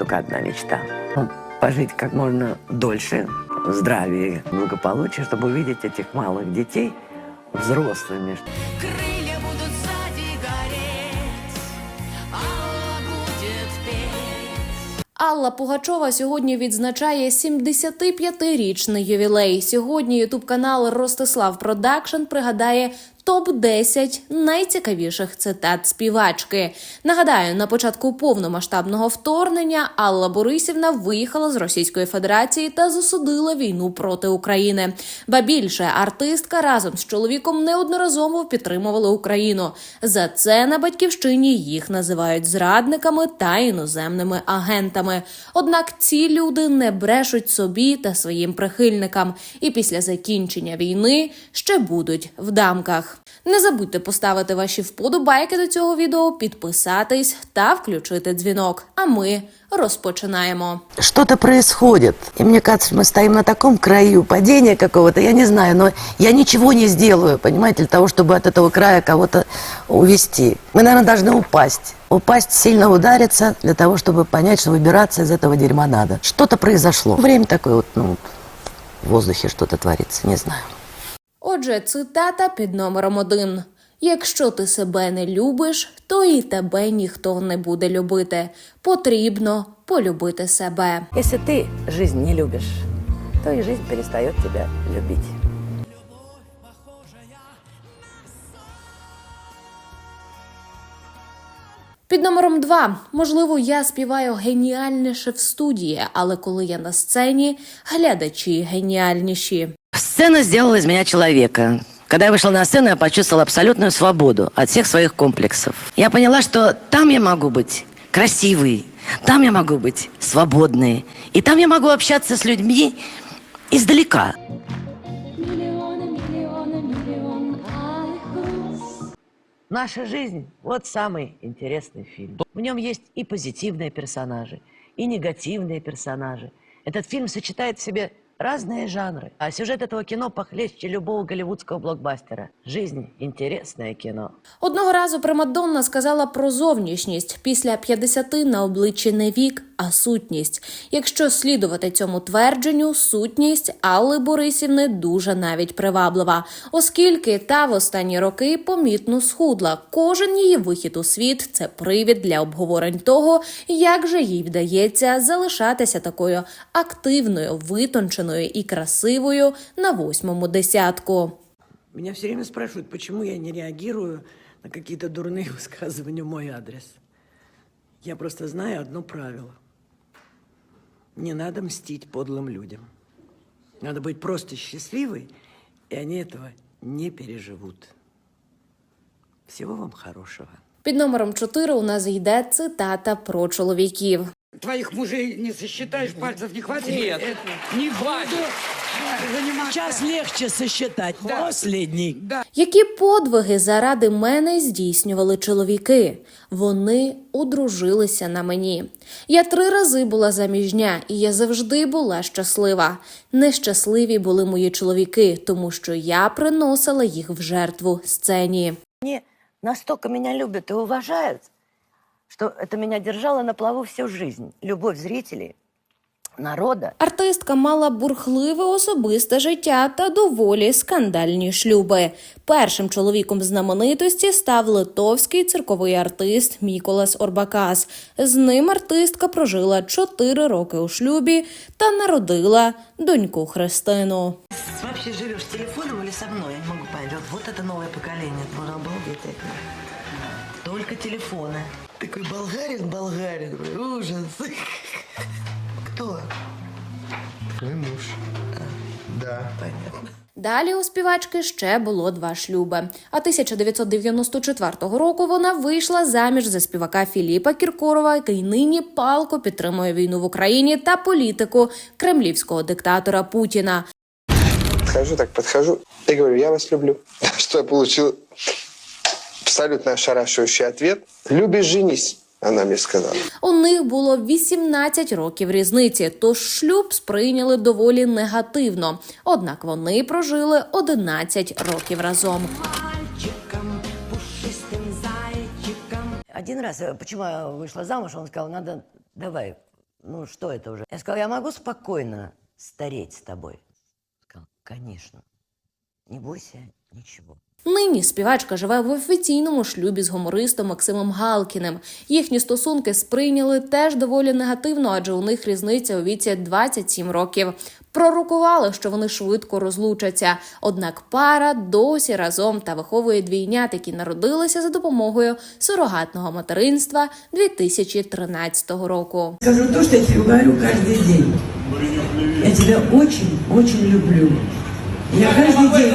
только одна мечта. Ну, Пожить как можно дольше, в здравии, благополучии, чтобы увидеть этих малых детей взрослыми. Крылья будут сзади гореть, Алла будет петь. Алла Пугачова сьогодні відзначає 75-річний ювілей. Сьогодні ютуб канал Ростислав Продакшн пригадає топ 10 найцікавіших цитат співачки. Нагадаю, на початку повномасштабного вторгнення Алла Борисівна виїхала з Російської Федерації та засудила війну проти України. Ба більше артистка разом з чоловіком неодноразово підтримували Україну. За це на батьківщині їх називають зрадниками та іноземними агентами. Однак ці люди не брешуть собі та своїм прихильникам, і після закінчення війни ще будуть в дамках Не забудьте поставити ваші вподобайки до цього відео, підписатись та включити дзвінок. А ми розпочинаємо. Что-то происходит. И мне кажется, мы стоим на таком краю падения какого-то, я не знаю, но я ничего не сделаю, понимаете, для того, чтобы от этого края кого-то увести. Мы, наверное, должны упасть. Упасть, сильно удариться, для того, чтобы понять, что выбираться из этого дерьма надо. Что-то произошло. Время такое вот, ну, в воздухе что-то творится, не знаю. Отже, цитата під номером один. Якщо ти себе не любиш, то і тебе ніхто не буде любити. Потрібно полюбити себе. Если ты жизнь не любишь, то и жизнь перестает тебя любить. Під номером два. Можливо, я співаю геніальніше в студії, але коли я на сцені, глядачі геніальніші. Сцена сделала из меня человека. Когда я вышла на сцену, я почувствовала абсолютную свободу от всех своих комплексов. Я поняла, что там я могу быть красивой, там я могу быть свободной, и там я могу общаться с людьми издалека. Наша жизнь – вот самый интересный фильм. В нем есть и позитивные персонажи, и негативные персонажи. Этот фильм сочетает в себе разные жанры. А сюжет этого кино похлеще любого голливудского блокбастера. Жизнь – интересное кино. Одного разу Примадонна сказала про зовнішність після 50 на обличчі не вік, а сутність. Якщо слідувати цьому твердженню, сутність Алли Борисівни дуже навіть приваблива, оскільки та в останні роки помітно схудла. Кожен її вихід у світ це привід для обговорень того, як же їй вдається залишатися такою активною, витонченою і красивою на восьмому десятку. Меня все время спрашивают, почему я не реагирую на какие-то дурные высказывания в мой адрес. Я просто знаю одно правило. Не надо мстить подлым людям. Надо быть просто счастливой, и они этого не переживут. Всего вам хорошего. Під номером 4 у нас йде цитата про чоловіків. Твоих мужей не сосчитаешь, пальцев не хватит? Нет, не хватит. Заниматься. Сейчас легче сосчитать. Последний. Які подвиги заради мене здійснювали чоловіки? Вони одружилися на мені. Я три рази була заміжня, і я завжди була щаслива. Нещасливі були мої чоловіки, тому що я приносила їх в жертву сцені. Они настолько меня любят и уважают, что это меня держало на плаву всю жизнь. Любовь зрителей, народа. Артистка мала бурхливе особисте життя та доволі скандальні шлюби. Першим чоловіком знаменитості став литовський цирковий артист Міколас Орбакас. З ним артистка прожила 4 роки у шлюбі та народила доньку Христину. вообще живешь с телефоном или со мной? Я не могу понять. Вот, вот это новое поколение. Ну, обалдеть. Такой болгарин, болгарин. Ужас. Кто? Твой муж. Да. Понятно. Далі у співачки ще було два шлюби. А 1994 року вона вийшла заміж за співака Філіпа Кіркорова, який нині палко підтримує війну в Україні та політику кремлівського диктатора Путіна. Подхожу так, подхожу и говорю, я вас люблю. Что я получил абсолютно ошарашивающий ответ. Любишь, женись, она мне сказала. У них було 18 років різниці, тож шлюб сприйняли доволі негативно. Однак вони прожили 11 років разом. Мальчиком, пушистым зайчиком. Один раз, э, почему я вышла замуж, он сказал, надо, давай, ну что это уже? Я сказала, я могу спокойно стареть с тобой. Сказал, конечно. Не бойся ничего. Нині співачка живе в офіційному шлюбі з гумористом Максимом Галкіним. Їхні стосунки сприйняли теж доволі негативно, адже у них різниця у віці 27 років. Пророкували, що вони швидко розлучаться. Однак пара досі разом та виховує двійнят, які народилися за допомогою сурогатного материнства 2013 року. Скажу то, что я тебе говорю каждый день. Я тебя очень, очень люблю. Я каждый день...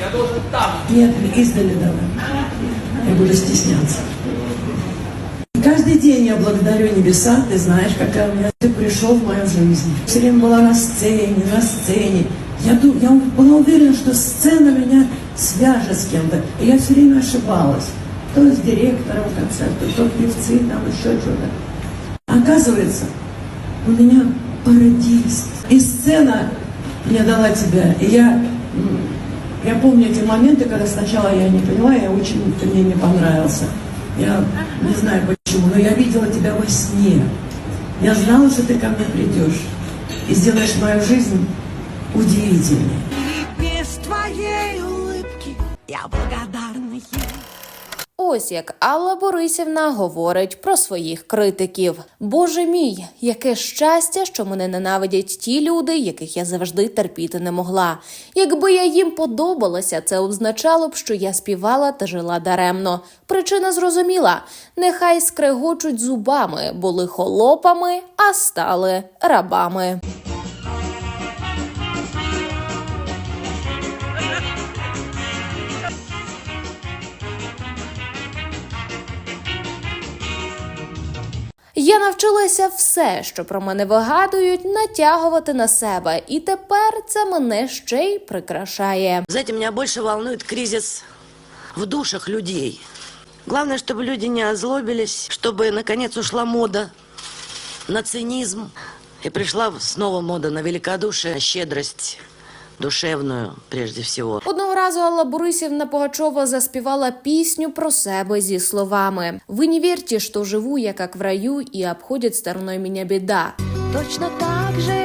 Я должен там. Нет, издали давай. Я буду стесняться. Каждый день я благодарю небеса, ты знаешь, какая у меня... Ты пришел в мою жизнь. Все время была на сцене, на сцене. Я, ду- я была уверена, что сцена меня свяжет с кем-то. И я все время ошибалась. То с директором концерта, то певцы, там еще что-то. Оказывается, у меня парадист. И сцена мне дала тебя. И я, я помню эти моменты, когда сначала я не поняла, я очень ты мне не понравился. Я не знаю почему, но я видела тебя во сне. Я знала, что ты ко мне придешь и сделаешь мою жизнь удивительной. Без твоей улыбки я благодарна ей. Ось як Алла Борисівна говорить про своїх критиків. Боже мій, яке щастя, що мене ненавидять ті люди, яких я завжди терпіти не могла. Якби я їм подобалася, це означало б, що я співала та жила даремно. Причина зрозуміла: нехай скрегочуть зубами, були холопами, а стали рабами. Я навчилася все, що про мене вигадують, натягувати на себе, і тепер це мене ще й прикрашає. Знаете, меня больше волнует кризис в душах людей. Главное, чтобы люди не озлобились, чтобы, наконец, ушла мода на цинизм. И пришла снова мода на великодушие, щедрость душевную, прежде всього. Одного разу Алла Борисівна Погачова заспівала пісню про себе зі словами: Ви не вірте, що живу я як в раю, і обходять стороною мене біда. Точно так же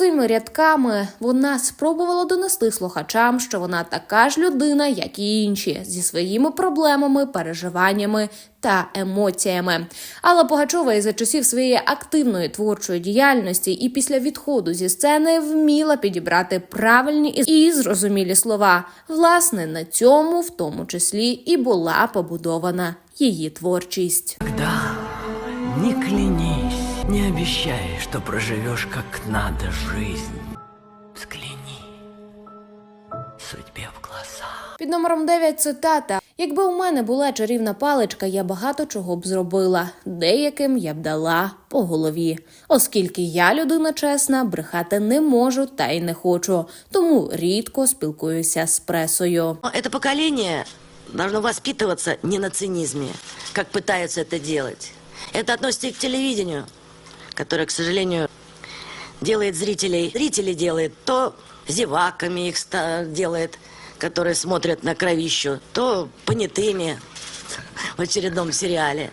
Цими рядками вона спробувала донести слухачам, що вона така ж людина, як і інші, зі своїми проблемами, переживаннями та емоціями. Алла Пугачова із за часів своєї активної творчої діяльності і після відходу зі сцени вміла підібрати правильні і і зрозумілі слова. Власне, на цьому, в тому числі, і була побудована її творчість. Когда не клянись, не обещай, что проживешь как надо жизнь. Взгляни судьбе в глаза. Під номером 9 цитата: Якби у мене була чарівна паличка, я багато чого б зробила. Деяким я б дала по голові. Оскільки я людина чесна, брехати не можу та й не хочу, тому рідко спілкуюся з пресою. Но Это поколение должно воспитываться не на цинизме, как пытаются это делать. Это относится и к телевидению, которое, к сожалению, делает зрителей. Зрители делает то зеваками их делает, которые смотрят на кровищу, то понятыми в очередном сериале.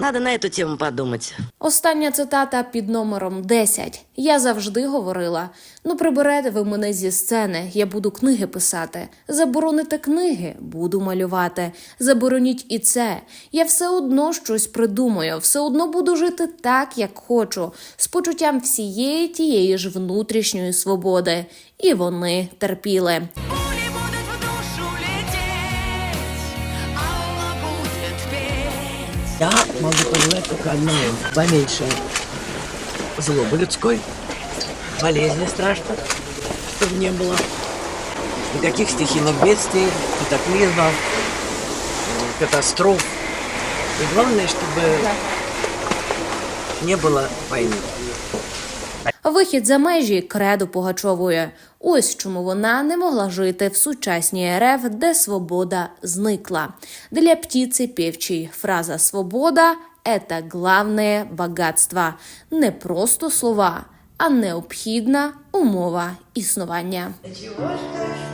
Надо на эту тему подумать. Остання цитата під номером 10. Я завжди говорила: ну приберете ви мене зі сцени, я буду книги писати. Забороните книги, буду малювати. Забороніть і це. Я все одно щось придумаю, все одно буду жити так, як хочу, з почуттям всієї тієї ж внутрішньої свободи. І вони терпіли. Только одного, поменьше злобы людской, болезни страшных, чтобы не было, никаких стихийных бедствий, катаклизмов, катастроф. И главное, чтобы не было войны. Вихід за межі креду Пугачової. Ось чому вона не могла жити в сучасній РФ, де свобода зникла. Для птиці певчій фраза «свобода» – це главне багатство. Не просто слова, а необхідна умова існування. Чого ж